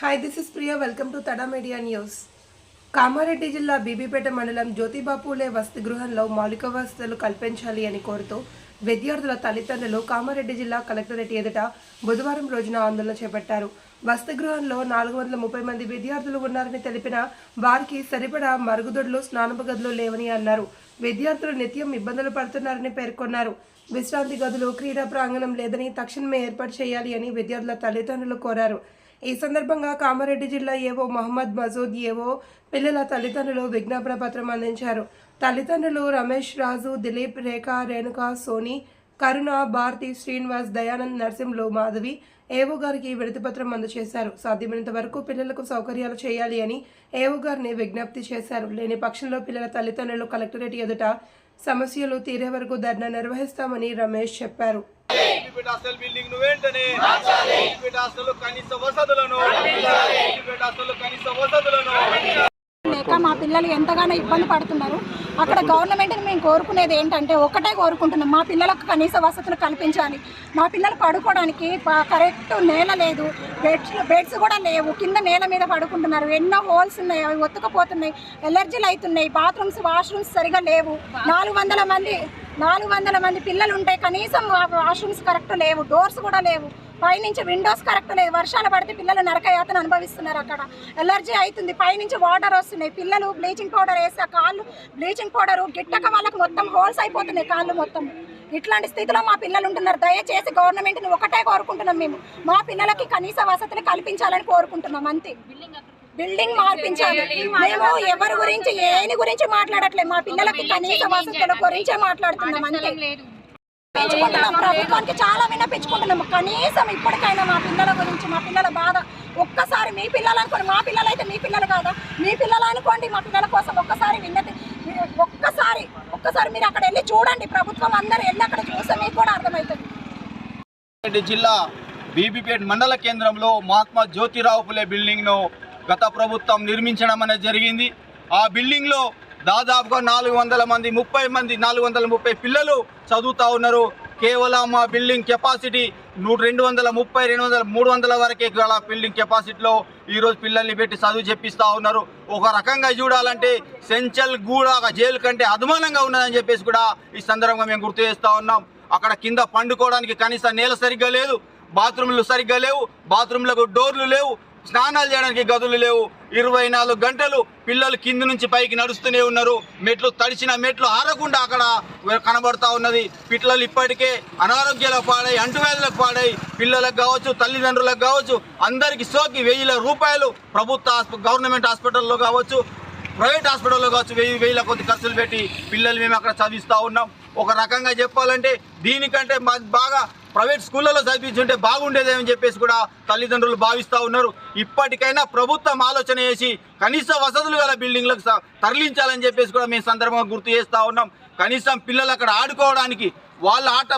Hi this is Priya welcome to తడా media news Kamareddy జిల్లా బీబీపేట మండలం జ్యోతిబాపులే వసతి గృహంలో మౌలిక వసతులు కల్పించాలి అని కోరుతూ విద్యార్థుల తల్లిదండ్రులు కామారెడ్డి జిల్లా కలెక్టరేట్ ఎదుట బుధవారం రోజున ఆందోళన చేపట్టారు. వసతి గృహంలో నాలుగు వందల ముప్పై మంది విద్యార్థులు ఉన్నారని తెలిపిన వారికి సరిపడా మరుగుదొడ్లు స్నానపు గదులు లేవని అన్నారు. విద్యార్థులు నిత్యం ఇబ్బందులు పడుతున్నారని పేర్కొన్నారు. విశ్రాంతి గదులు క్రీడా ప్రాంగణం లేదని తక్షణమే ఏర్పాటు చేయాలి అని విద్యార్థుల తల్లిదండ్రులు కోరారు. ఈ సందర్భంగా కామారెడ్డి జిల్లా ఏవో మహమ్మద్ మజూద్ ఏవో పిల్లల తల్లిదండ్రులు విజ్ఞాపన పత్రం అందించారు. తల్లిదండ్రులు రమేష్ రాజు దిలీప్ రేఖ రేణుక సోని కరుణ భారతి శ్రీనివాస్ దయానంద్ నరసింహులు మాధవి ఏవో గారికి విడతిపత్రం అందజేశారు. సాధ్యమైనంత వరకు పిల్లలకు సౌకర్యాలు చేయాలి అని ఏవో గారిని విజ్ఞప్తి చేశారు. లేని పక్షంలో పిల్లల తల్లిదండ్రులు కలెక్టరేట్ ఎదుట సమస్యలు తీరే వరకు ధర్నా నిర్వహిస్తామని రమేష్ చెప్పారు. ఎలివేట్ హాస్టల్ బిల్డింగ్ను వెంటనే ఎలివేట్ హాస్టల్ కనీస వసతులను ఎలివేట్ హాస్టల్ కనీస వసతులను లేక మా పిల్లలు ఎంతగానో ఇబ్బంది పడుతున్నారు. అక్కడ గవర్నమెంట్ని మేము కోరుకునేది ఏంటంటే ఒకటే కోరుకుంటున్నాం. మా పిల్లలకు కనీస వసతులు కల్పించాలి. మా పిల్లలు పడుకోవడానికి కరెక్ట్ నేల లేదు. బెడ్స్ బెడ్స్ కూడా లేవు. కింద నేల మీద పడుకుంటున్నారు. ఎన్నో హోల్స్ ఉన్నాయి. అవి ఒత్తుకుపోతున్నాయి. ఎలర్జీలు అవుతున్నాయి బాత్రూమ్స్ వాష్రూమ్స్ సరిగా లేవు. నాలుగు వందల మంది నాలుగు వందల మంది పిల్లలు ఉంటే కనీసం వాష్రూమ్స్ కరెక్ట్ లేవు. డోర్స్ కూడా లేవు. పైనుంచి విండోస్ కరెక్ట్ లేదు. వర్షాలు పడితే పిల్లలు నరకయాతను అనుభవిస్తున్నారు అక్కడ. ఎలర్జీ అవుతుంది. పైనుంచి వాటర్ వస్తున్నాయి. పిల్లలు బ్లీచింగ్ పౌడర్ వేసి కాళ్ళు బ్లీచింగ్ పౌడర్ గిట్టక వాళ్ళకి మొత్తం హోల్స్ అయిపోతున్నాయి కాళ్ళు మొత్తం. ఇట్లాంటి స్థితిలో మా పిల్లలు ఉంటున్నారు. దయచేసి గవర్నమెంట్ని ఒకటే కోరుకుంటున్నాం మేము. మా పిల్లలకి కనీస వసతులు కల్పించాలని కోరుకుంటున్నాం. అంతే. బిల్డింగ్ మార్పించాలి. మేము ఎవరి గురించి ఏని గురించి మాట్లాడట్లేదు. మా పిల్లలకి కనీస వసతుల గురించే మాట్లాడుతున్నాం. అంతే. ప్రభుత్వానికి చాలా విన్నపించుకుంటున్నాం కనీసం ఇప్పటికైనా మా పిల్లల గురించి మా పిల్లల బాధ ఒక్కసారి మీ పిల్లలు అనుకోండి మా పిల్లలు అయితే మీ పిల్లలు కాదా? మీ పిల్లలు అనుకోండి మా పిల్లల కోసం ఒక్కసారి విన్నతి ఒక్కసారి ఒక్కసారి మీరు అక్కడ వెళ్ళి చూడండి. ప్రభుత్వం అందరూ వెళ్ళి అక్కడ చూస్తే మీకు కూడా అర్థమవుతుంది. రెడ్డి జిల్లా బీబీపేట్ మండల కేంద్రంలో మహాత్మా జ్యోతిరావు పులే బిల్డింగ్ను గత ప్రభుత్వం నిర్మించడం అనేది జరిగింది. ఆ బిల్డింగ్లో దాదాపుగా నాలుగు వందల మంది ముప్పై మంది నాలుగు వందల ముప్పై పిల్లలు చదువుతూ ఉన్నారు. కేవలం మా బిల్డింగ్ కెపాసిటీ నూట రెండు వందల ముప్పై రెండు వందల మూడు వందల వరకే గల బిల్డింగ్ కెపాసిటీలో ఈరోజు పిల్లల్ని పెట్టి చదువు చెప్పిస్తూ ఉన్నారు. ఒక రకంగా చూడాలంటే సెంచల్ గూడ జైలు కంటే అధమానంగా ఉన్నదని చెప్పేసి కూడా ఈ సందర్భంగా మేము గుర్తు చేస్తూ ఉన్నాం. అక్కడ కింద పండుకోవడానికి కనీస నేల సరిగ్గా లేదు బాత్రూమ్లు సరిగ్గా లేవు బాత్రూమ్లకు డోర్లు లేవు స్నానాలు చేయడానికి గదులు లేవు. ఇరవై నాలుగు గంటలు పిల్లలు కింద నుంచి పైకి నడుస్తూనే ఉన్నారు. మెట్లు తడిచిన మెట్లు ఆరకుండా అక్కడ కనబడతా ఉన్నది. పిల్లలు ఇప్పటికే అనారోగ్యాలకు పాడై అంటువ్యాధులకు పాడై పిల్లలకు కావచ్చు తల్లిదండ్రులకు కావచ్చు అందరికి సోకి వెయ్యిల రూపాయలు ప్రభుత్వ గవర్నమెంట్ హాస్పిటల్లో కావచ్చు ప్రైవేట్ హాస్పిటల్లో కావచ్చు వెయ్యి వేల కొద్ది ఖర్చులు పెట్టి పిల్లలు మేము అక్కడ చదివిస్తూ ఉన్నాం. ఒక రకంగా చెప్పాలంటే దీనికంటే మా- బాగా ప్రైవేట్ స్కూళ్ళలో చదివించుంటే బాగుండేదేమని చెప్పేసి కూడా తల్లిదండ్రులు భావిస్తూ ఉన్నారు. ఇప్పటికైనా ప్రభుత్వం ఆలోచన చేసి కనీస వసతులు గల బిల్డింగ్లకు తరలించాలని చెప్పేసి కూడా మేము సందర్భంగా గుర్తు చేస్తూ ఉన్నాం. కనీసం పిల్లలు అక్కడ ఆడుకోవడానికి వాళ్ళ ఆట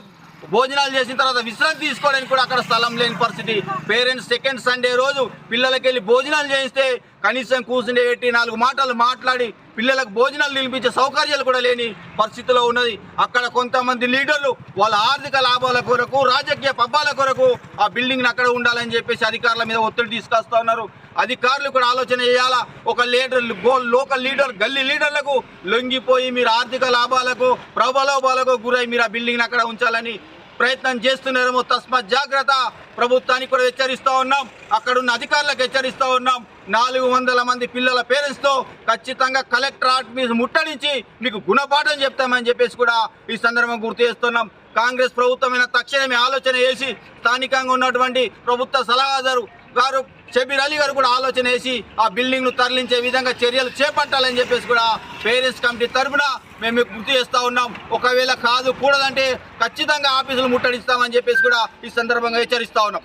భోజనాలు చేసిన తర్వాత విశ్రాంతి తీసుకోవడానికి కూడా అక్కడ స్థలం లేని పరిస్థితి. పేరెంట్స్ సెకండ్ సండే రోజు పిల్లలకి వెళ్ళి భోజనాలు చేయిస్తే కనీసం కూర్చుండే పెట్టి నాలుగు మాటలు మాట్లాడి పిల్లలకు భోజనాలు నిలిపించే సౌకర్యాలు కూడా లేని పరిస్థితిలో ఉన్నది. అక్కడ కొంతమంది లీడర్లు వాళ్ళ ఆర్థిక లాభాల కొరకు రాజకీయ పబ్బాల కొరకు ఆ బిల్డింగ్ని అక్కడ ఉండాలని చెప్పేసి అధికారుల మీద ఒత్తిడి తీసుకొస్తా ఉన్నారు. అధికారులు కూడా ఆలోచన చేయాలా? ఒక లీడర్ లోకల్ లీడర్ గల్లీ లీడర్లకు లొంగిపోయి మీరు ఆర్థిక లాభాలకు ప్రబలోభాలకు గురై మీరు ఆ బిల్డింగ్ని అక్కడ ఉంచాలని ప్రయత్నం చేస్తున్నారేమో తస్మాత్ జాగ్రత్త. ప్రభుత్వానికి కూడా హెచ్చరిస్తూ ఉన్నాం. అక్కడ ఉన్న అధికారులకు హెచ్చరిస్తూ ఉన్నాం. నాలుగు వందల మంది పిల్లల పేరెంట్స్తో ఖచ్చితంగా కలెక్టర్ ఆఫీస్ ముట్టడించి మీకు గుణపాఠం చెప్తామని చెప్పేసి కూడా ఈ సందర్భంగా గుర్తు చేస్తున్నాం. కాంగ్రెస్ ప్రభుత్వమైన తక్షణమే ఆలోచన చేసి స్థానికంగా ఉన్నటువంటి ప్రభుత్వ సలహాదారు గారు షబీర్ అలీ గారు కూడా ఆలోచన వేసి ఆ బిల్డింగ్ను తరలించే విధంగా చర్యలు చేపట్టాలని చెప్పేసి కూడా పేరెంట్స్ కమిటీ తరఫున మేము మీకు గుర్తు చేస్తా ఉన్నాం. ఒకవేళ కాదు కూడదంటే ఖచ్చితంగా ఆఫీసులు ముట్టడిస్తామని చెప్పేసి కూడా ఈ సందర్భంగా హెచ్చరిస్తూ ఉన్నాం.